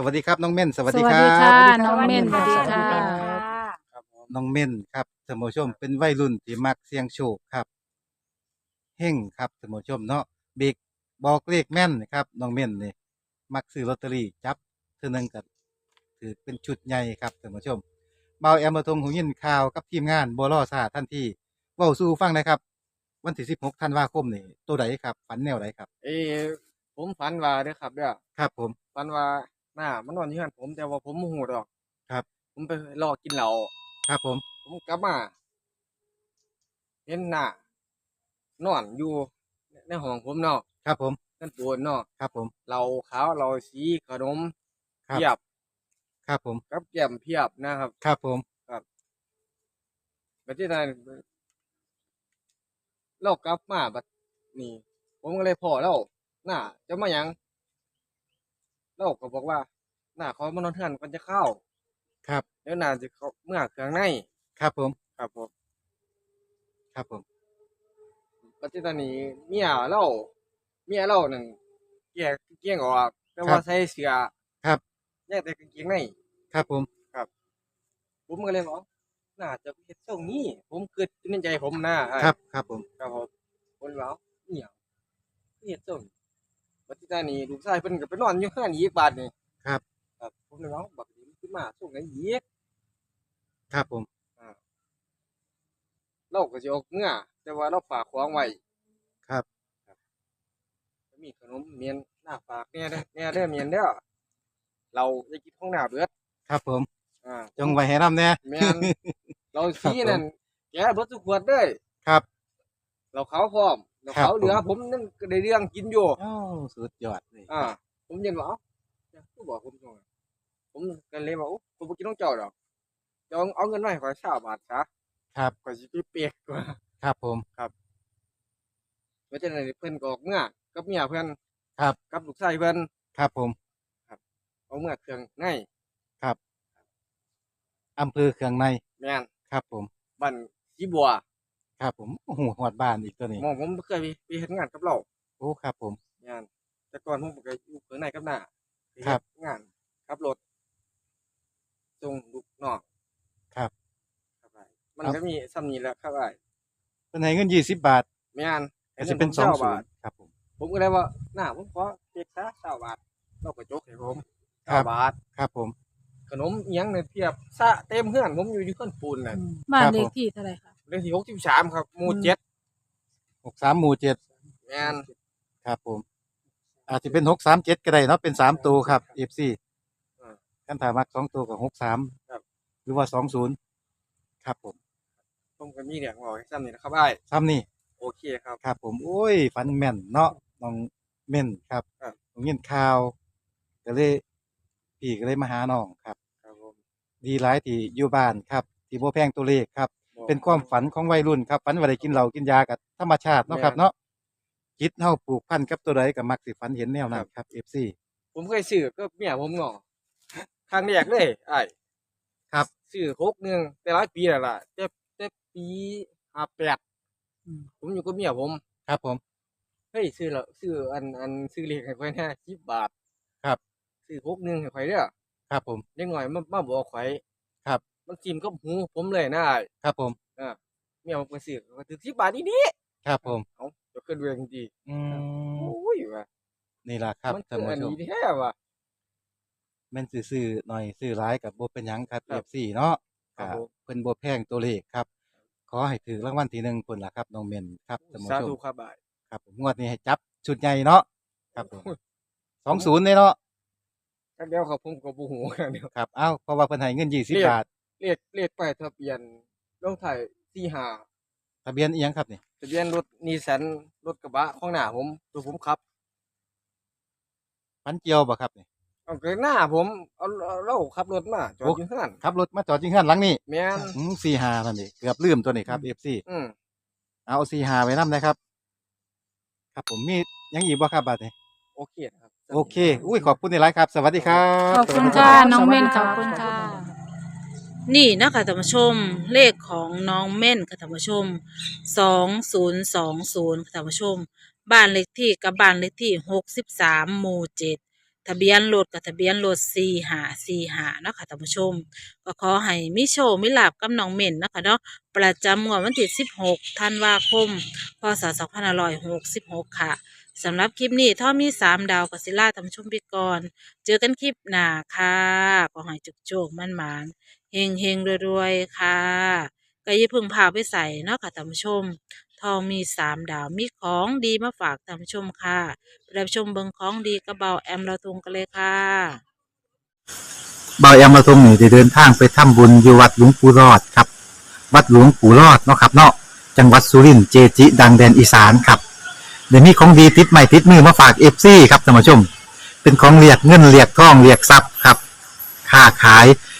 สวัสดีครับน้องเม่นสวัสสดีวัสครัดีค่ะบน้องเม่นสวัสดีสวัสดีค่ะค่ะ น้องเม่นครับท่านผู้ชมเป็นวัยรุ่นที่มักเสี่ยงโชคครับเฮ่งครับท่านผู้ชมเนาะเบกบอกเลขแม่นครับน้องเม่นนี่มักซื้อลอตเตอรี่จับเทื่อหนึงกันถือเป็นชุดใหญ่ครับท่านผู้ชมเบาแอมมาทงหูยินข่าวกับทีมงานบัวล่อซาทันทีเว้าสู่ฟังหนะครับ วันที่16ธันวาคมนี่ตัวใดครับฝันแนวใดครับ เออผมฝันว่าเด้อครับเด้อครับผม ฝันว่า หน้ามันนอนอยู่หันผมแต่ว่าผมโมโหดอกครับ ผมไปรอกินเหล้าครับผม ผมกลับมาเห็นหน้านอนอยู่ในห้องผมเนาะครับผมนั่นปวดเนาะครับผมเหล้าขาวเหล้าสีขนมครับ เพียบครับผม กับแก้มเพียบนะครับครับผม บัดที่นั้นเรากลับมาบัดนี้ผมก็เลยพอแล้วหน้าจะมาหยัง เราก็บอกว่าหน้าเขามานอนเทือนกันจะเข้า ครับ แล้วหน้าจะเขาเมื่อเครื่องในครับผม ครับผมครับผมปัจจุบันนี้เมียเราเมียเราหนึ่งเกี่ยเกี่ยงออกแต่ว่าใส่เสื้อครับแยกแต่กางเกงในครับผมผมก็เลยบอกน่าจะเฮ็ดทรงนี้ ผมคิดในใจผมนะครับ ครับผม ครับผมผมเลยบอกเหี่ยเฮ็ดทรง ปัจจุบันนี้ลูกชายเพิ่นก็ไปนอนอยู่ข้างนี้อีกบาดนี่ครับ ครับผมเลยบอกบักนี้มันขึ้นมาส่งไหนอีกครับผม เราก็สิออกเมื่อแต่ว่าเราฝากของไว้ครับมีขนมเมียนหน้าฝากเนี่ยเด้อเนี่ยเด้อเมียนเด้อเราจะกินของหน้าเบิดครับผม อ่า จงไว้ให้นำแน่ แม่น เราสีนั่นแกเบิดทุกขวดเด้ยครับ เราเขาวพร้อม เราครับ เขาวเหลือผมผมนั่นก็ได้เรื่องกินอยู่โอ้สุดยอดเลยอ่า ผมเย็นว่าเอ้าเนี่ยกูบอกผมจังผมกันเลยว่าโอ้ผมบ่กินของเจ้าดอกเจ้าเอาเงินมาให้ข่อย20บาทซะครับข่อยสิไปเปียกกว่าครับผม เพราะฉะนั้นเพิ่นก็ออกเมื่อกับเมียเพิ่นครับ กับลูกชายเพิ่นครับผมเอาเมื่อเครื่องในอำเภอเคืองในแม่น ครับผม บ้านสีบัว ครับผมโอ้โหหอดบ้านอีกตัวนี้หมองผมเคยไปไปเฮ็ดงานกับเราโอ้ครับ ผมแม่นแต่ก่อนผมก็อยู่เครื่องในกับหน้าไปเฮ็ดครับ งานขับรถส่งลูกน้องครับ ครับอ้ายมันครับ ก็มีซ้ำนี้แหล้วครับอ้ายเป็นให้เงินยี่สิบบาทแม่นก็จะเป็นสงิองผมศู20นย์ครับผม ผมก็เลยว่าหน้าผมขอเจ็กซะ20บาทเราก็จกให้ผมครับ9บาท ครับผม ขนมอิหยังเนี่ยเพียบซะเต็มเฮือนผมอยู่ที่เฮือนปูนน่ะบ้านครับเลขผมที่เท่าไหร่คะ เลขที่63ครับหมู่เจ็ดหกสามหมู่เจ็ดแม่นครับผม อาจจะเป็นหกสามเจ็ดก็ได้เนาะเป็นสามตัวครับเอฟซีกันถามักสองตัวกับหกสามหรือว่าสองศูนย์ครับผมผมก็มีเรื่องบอกให้ซ้ำนี่นะครับอ้ายซ้ำนี่โอเคครับครับ ผมโอ้ยฝันแม่นเนาะน้องเม่นครับครับผมยินข่าวก็เลยพี่ก็เลยมาหาน้องครับ ครับผมดีหลายที่อยู่บ้านครับ ที่บ่แพงตัวเลขครับบ่ เป็นความฝันของวัยรุ่นครับฝันว่าได้กินเหล้ากินยากับธรรมชาติเนาะครับแม่นเนาะจิตเฮาปลูกพันกับตัวใดก็มักสิฝันเห็นแนวนั้นครับ FC ผมเคยซื้อก็เมียผมเนาะครั้งแรกเลยไอ้ายครับซื้อหกหนึ่งแต่หลายปีแล้วล่ะแต่แต่ปีห้าแปดอืมผมอยู่กับเมียผม ครับผมเฮ้ยซื้อแล้วซื้ออันอันซื้อเลขให้ข่อยแน่สิบบาท ครับ ซื้อหกหนึ่งให้ข่อยเด้อครับผมเล็กหน่อยมามาบอกข่อยครับ มันจิ้มกับหูผมเลยนะอ้ายครับผม เมียผมก็ซื้อก็ถือสิบบาทนี่นี่ครับผม เอ้าจะขึ้นเรื่องจริงอืๆม โอ้ยว่ะนี่ล่ะครับมันท่านคืออัผู้นชมนี้แท้ว่ะ แม่นซื้อๆหน่อยซื้อหลายกับบ่เป็นหยังครับ ครับ FC เนาะครับก็ผมเพิ่นบ่แพงตัวเลขครับ ขอให้ถือรางวัลที่หนึ่งพุ่นล่ะครับน้องเม่นครับท่านผู้สาชธุมครับอ้าย ครับผมงวดนี้ให้จับชุดใหญ่เนาะครับผม20เลยเนาะครั้งเดียวครับผมก็บ่ฮู้ครั้งเดียว ครับ เอ้า เพราะว่าเพิ่นให้เงินเรี20ยก บาท เลขเลขป้ายทะเบียนลงถ่ายสี่ห้าทะเบียนอีหยังครับนี่ทะเบียนรถนิสสันรถกระบะของหน้าผมตัวผมขับปันเกียวบ่ครับนี่ เอาเกิดหน้าผมเอาเอาเราขับรถมาจอดโอ้ อยู่ข้างขับรถมาจอดที่ข้างหลังนี่แม่นอืม45นั่นนี่เกือบลืมตัวนี้ครับ FC อืมเอา45ไว้นำนะครับ ครับผมมีหยังอีกบ่ครับบัดนี้โอเคนะครับ โอเค อุ้ยขอบคุณหลายๆครับ สวัสดีครับ ขอบคุณสวัสดีค่ะรับน้องเม่นสขวัอบสดีคุณค่ะค่ะ นี่นะคะท่านผู้ชม เลขของน้องเม่นค่ะท่านผู้ชมสองศูนย์สองศูนย์ค่ะท่านผู้ชม บ้านเลขที่กับบ้านเลขที่หกสิบสามหมู่เจ็ดทะเบียนรถกับทะเบียนรถ4545เนาะค่ะท่านผู้ชม ก็ขอให้มิโชมิลาบกับน้องเม่นนะคะเนาะประจำงวดวันที่16ธันวาคม พศ2566ค่ะสำหรับคลิปนี้ถ้ามี3ดาวกัสิล่าท่านผู้ชมไปก่อน เจอกันคลิปหน้าค่ะขอให้จุกโจกมั่นหมาน เฮงเฮงรวยๆ ค่ะก็อย่าเพึ่งพาไปใส่เนาะค่ะท่านผู้ชม ทองมีสามดาวมีของดีมาฝากท่านผู้ชมค่ะไปรับชมเบิงของดีกระเบาแอมเราทุงกันเลยค่ะเบายอำมาตรงนี่ได้เดินทางไปทำบุญอยู่วัดหลวงปู่รอดครับ วัดหลวงปู่รอดเนาะครับเนาะจังหวัดสุรินทร์เจจิ ดังแดนอีสานครับเดี๋ยวนี้ของดีติดใหม่ติดมือมาฝากเอฟซีครับท่านผู้ชม เป็นของเรียกเงินเรียกทองเรียกทรัพย์ครับค้าขาย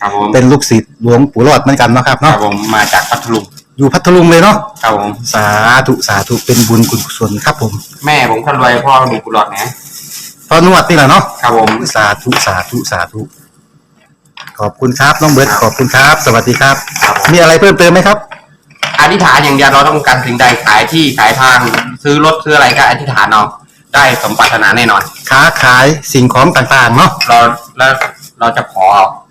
ครับผมเป็นลูกศิษย์หลวงปู่รอดเหมือนกันเนาะครับครับเนาะผมมาจากพัทลุงอยู่พัทลุงเลยเนาะครับผมสาธุสาธุเป็นบุญคุณกุศลครับผมแม่ผมคนรวยพ่อมีกุหลาบนะพอนวดนี่แหละเนาะครับผมสาธุสาธุสาธุขอบคุณครับน้องเบิร์ดขอบคุณครับ สวัสดีครับครับผมมีอะไรเพิ่มเติมไหมครับ อธิษฐานอย่างเดียวเราต้องการสิ่งใดขายที่ขายทางซื้อรถซื้ออะไรก็อธิษฐานเอาได้สมปรารถนาแน่นอน ค้าขายสิ่งของต่างๆเนาะเราแล้วเราจะขอ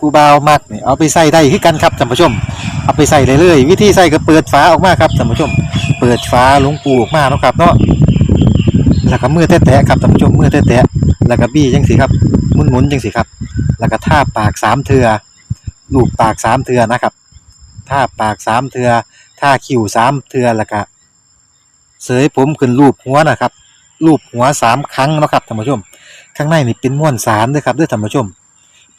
ผู้บ่าวมักนี่เอาไปใส่ได้คือกันครับท่านผู้ชม เอาไปใส่เลยเลยวิธีใส่ก็เปิดฝาออกมาครับท่านผู้ชม เปิดฝาหลวงปูออกมาเนาะครับเนาะแล้วก็มือแตะๆครับท่านผู้ชมมือแตะๆแล้วก็บี้จังสิครับหมุนๆจังสิครับ แล้วก็ท่าปากสามเทือลูบปากสามเทือนะครับท่าปากสามเทือท่าคิ้วสามเทือแล้วก็เสยผมขึ้นรูปหัวนะครับรูปหัวสามครั้งเนาะครับท่านผู้ชม ข้างในนี่เป็นม้วนสารด้วยครับด้วยท่านผู้ชม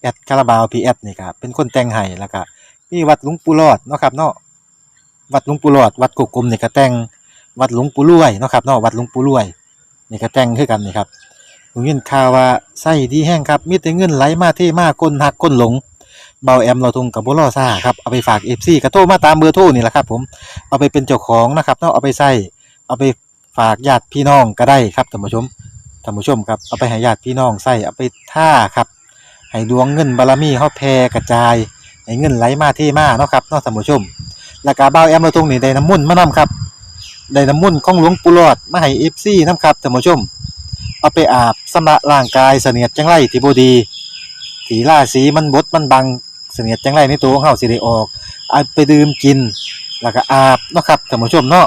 แอดคาราบาวพีแอดนี่ครับเป็นคนแต่งให้แล้วก็มีวัดหลวงปู่รอดเนาะครับเนาะวัดหลวงปู่รอดวัดกุกกลมนี่ก็แต่งวัดหลวงปู่รวยเนาะครับเนาะวัดหลวงปู่รวยนี่ก็แต่งคือกันนี่ครับผมยินข่าวว่าไส้ดีแห้งครับมีแต่เงินไหลมาเทมาคนหักคนหลงเบาแอมเราทุงกับบุรอซ่าครับเอาไปฝากเอฟซีกระโทรมาตามเบอร์โทรนี่แหละครับ ผมเอาไปเป็นเจ้าของนะครับเนาะเอาไปใส่เอาไปฝากญาติพี่น้องก็ได้ครับท่านผู้ชมท่านผู้ชมครับเอาไปให้ญาติพี่น้องใส่เอาไปท่าครับ ให้ดวงเงินบารมีเฮาแผ่กระจายให้เงินไหลมาเทมาเนาะครับเนาะท่านผู้ชมแล้วก็เบาแอมเราทุงนี่ได้น้ำมุ่นมานํครับได้น้ำมุ่นของหลวงปู่หลอดมาให้เอฟซีนํครับท่านผู้ชม เอาไปอาบสำระร่างกายเสนียดจังไรที่บดีถีล่าสีมันบดมันบังเสนียดจังไรในตัวของเฮาสิได้ออกเอาไปดื่มกิน แล้วก็อาบเนาะครับท่านผู้ชมเนาะ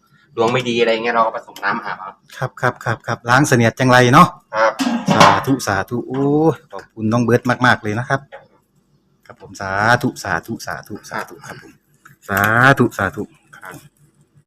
ดวงไม่ดีอะไรเงี้ยเราก็ผสมน้ำอาบเอาครับครับครับครับล้างเสนียดจังไรเนาะครับ สาธุสาธุโอ้ยขอบคุณน้องเบิร์ตมาก ๆ เลยนะครับ ครับผมสาธุสาธุสาธุสาธุครับผมสาธุสาธุครับ